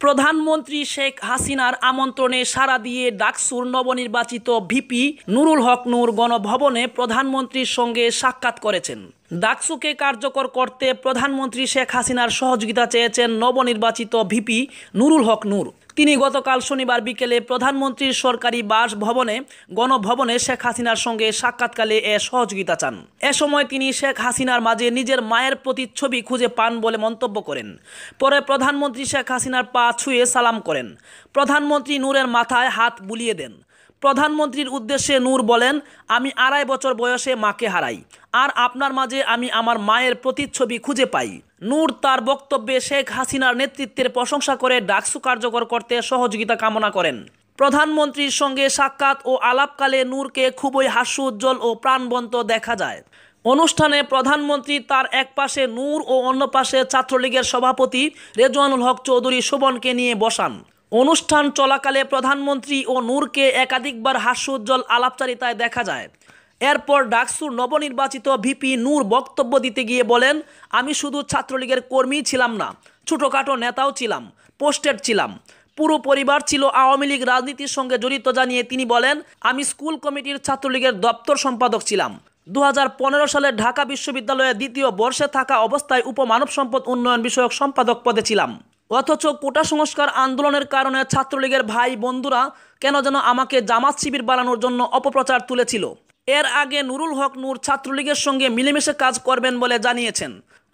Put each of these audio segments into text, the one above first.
প্রধানমন্ত্রী শেখ হাসিনার আমন্ত্রণে সাড়া দিয়ে ডাকসুর নবনির্বাচিত ভিপি নুরুল হক নূর গণভবনে প্রধানমন্ত্রীর সঙ্গে সাক্ষাৎ করেছেন। ডাকসুকে কার্যকর করতে প্রধানমন্ত্রী শেখ হাসিনার সহযোগিতা চেয়েছেন নবনির্বাচিত ভিপি নুরুল হক নূর। তিনি গতকাল শনিবার বিকেলে প্রধানমন্ত্রীর সরকারি বাস ভবনে গণভবনে শেখ হাসিনার সঙ্গে সাক্ষাৎকালে এ সহযোগিতা চান। এ সময় তিনি শেখ হাসিনার মাঝে নিজের মায়ের প্রতিচ্ছবি খুঁজে পান বলে মন্তব্য করেন। পরে প্রধানমন্ত্রী শেখ হাসিনার পা ছুঁয়ে সালাম করেন। প্রধানমন্ত্রী নূরের মাথায় হাত বুলিয়ে দেন। প্রধানমন্ত্রীর উদ্দেশ্যে নূর বলেন, আমি আড়াই বছর বয়সে মাকে হারাই। আর আপনার মাঝে আমি আমার মায়ের প্রতিচ্ছবি খুঁজে পাই। নূর তার বক্তব্যে শেখ হাসিনার নেতৃত্বের প্রশংসা করে ডাকসু কার্যকর করতে সহযোগিতা কামনা করেন। প্রধানমন্ত্রীর সঙ্গে সাক্ষাৎ ও আলাপকালে নূরকে খুবই হাস্যোজ্জ্বল ও প্রাণবন্ত দেখা যায়। অনুষ্ঠানে প্রধানমন্ত্রী তার এক পাশে নূর ও অন্য পাশে ছাত্রলীগের সভাপতি রেজওয়ানুল হক চৌধুরী শোভনকে নিয়ে বসান। অনুষ্ঠান চলাকালে প্রধানমন্ত্রী ও নূরকে একাধিকবার হাস্যোজ্জ্বল আলাপচারিতায় দেখা যায়। এরপর ডাকসুর নবনির্বাচিত ভিপি নূর বক্তব্য দিতে গিয়ে বলেন, আমি শুধু ছাত্রলীগের কর্মী ছিলাম না, ছোটোখাটো নেতাও ছিলাম, পোস্টেড ছিলাম। পুরো পরিবার ছিল আওয়ামী লীগ রাজনীতির সঙ্গে জড়িত জানিয়ে তিনি বলেন, আমি স্কুল কমিটির ছাত্রলীগের দপ্তর সম্পাদক ছিলাম। দু হাজার পনেরো সালে ঢাকা বিশ্ববিদ্যালয়ে দ্বিতীয় বর্ষে থাকা অবস্থায় উপমানব সম্পদ উন্নয়ন বিষয়ক সম্পাদক পদে ছিলাম। অথচ কোটা সংস্কার আন্দোলনের কারণে ছাত্রলীগের ভাই বন্ধুরা কেন যেন আমাকে জামাত শিবির বানানোর জন্য অপপ্রচার তুলেছিল? এর আগে নুরুল হক নূর ছাত্রলীগের সঙ্গে মিলেমিশে কাজ করবেন বলে জানিয়েছেন।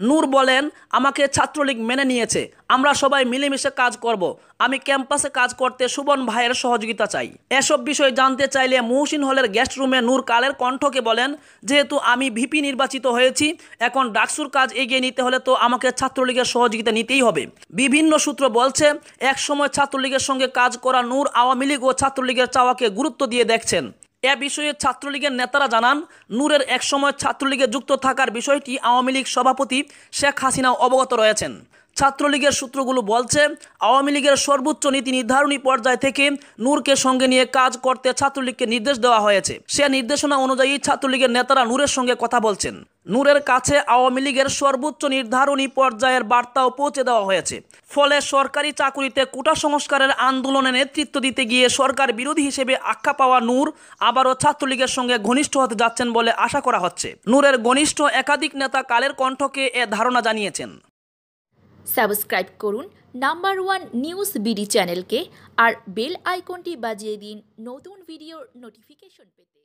নূর বলেন, আমাকে ছাত্রলীগ মেনে নিয়েছে। আমরা সবাই মিলেমিশে কাজ করব। আমি ক্যাম্পাসে কাজ করতে সুবন ভাইয়ের সহযোগিতা চাই। এসব বিষয় জানতে চাইলে মহসিন হলের গেস্ট রুমে নূর কালের কণ্ঠকে বলেন, যেহেতু আমি ভিপি নির্বাচিত হয়েছি, এখন ডাকসুর কাজ এগিয়ে নিতে হলে তো আমাকে ছাত্রলীগের সহযোগিতা নিতেই হবে। বিভিন্ন সূত্র বলছে এক সময় ছাত্রলীগের সঙ্গে কাজ করা নূর আওয়ামী লীগ ও ছাত্রলীগের চাওয়াকে গুরুত্ব দিয়ে দেখছেন। এ বিষয়ে ছাত্রলীগের নেতারা জানান, নূরের একসময় ছাত্রলীগে যুক্ত থাকার বিষয়টি আওয়ামী লীগ সভাপতি শেখ হাসিনাও অবগত রয়েছেন। ছাত্রলীগের সূত্রগুলো বলছে, আওয়ামী লীগের সর্বোচ্চ নীতি নির্ধারণী পর্যায় থেকে নূরকে সঙ্গে নিয়ে কাজ করতে ছাত্রলীগকে নির্দেশ দেওয়া হয়েছে। সে নির্দেশনা অনুযায়ী ছাত্রলীগের নেতারা নূরের সঙ্গে কথা বলছেন। নূরের কাছে আওয়ামী লীগের সর্বোচ্চ নির্ধারণী পর্যায়ের বার্তাও পৌঁছে দেওয়া হয়েছে। ফলে সরকারি চাকুরিতে কোটা সংস্কারের আন্দোলনে নেতৃত্ব দিতে গিয়ে সরকার বিরোধী হিসেবে আখ্যা পাওয়া নূর আবারও ছাত্রলীগের সঙ্গে ঘনিষ্ঠ হতে যাচ্ছেন বলে আশা করা হচ্ছে। নূরের ঘনিষ্ঠ একাধিক নেতা কালের কণ্ঠকে এ ধারণা জানিয়েছেন। সাবস্ক্রাইব করুন নাম্বার ওয়ান নিউজ বিডি চ্যানেলকে আর বেল আইকনটি বাজিয়ে দিন নতুন ভিডিওর নোটিফিকেশন পেতে।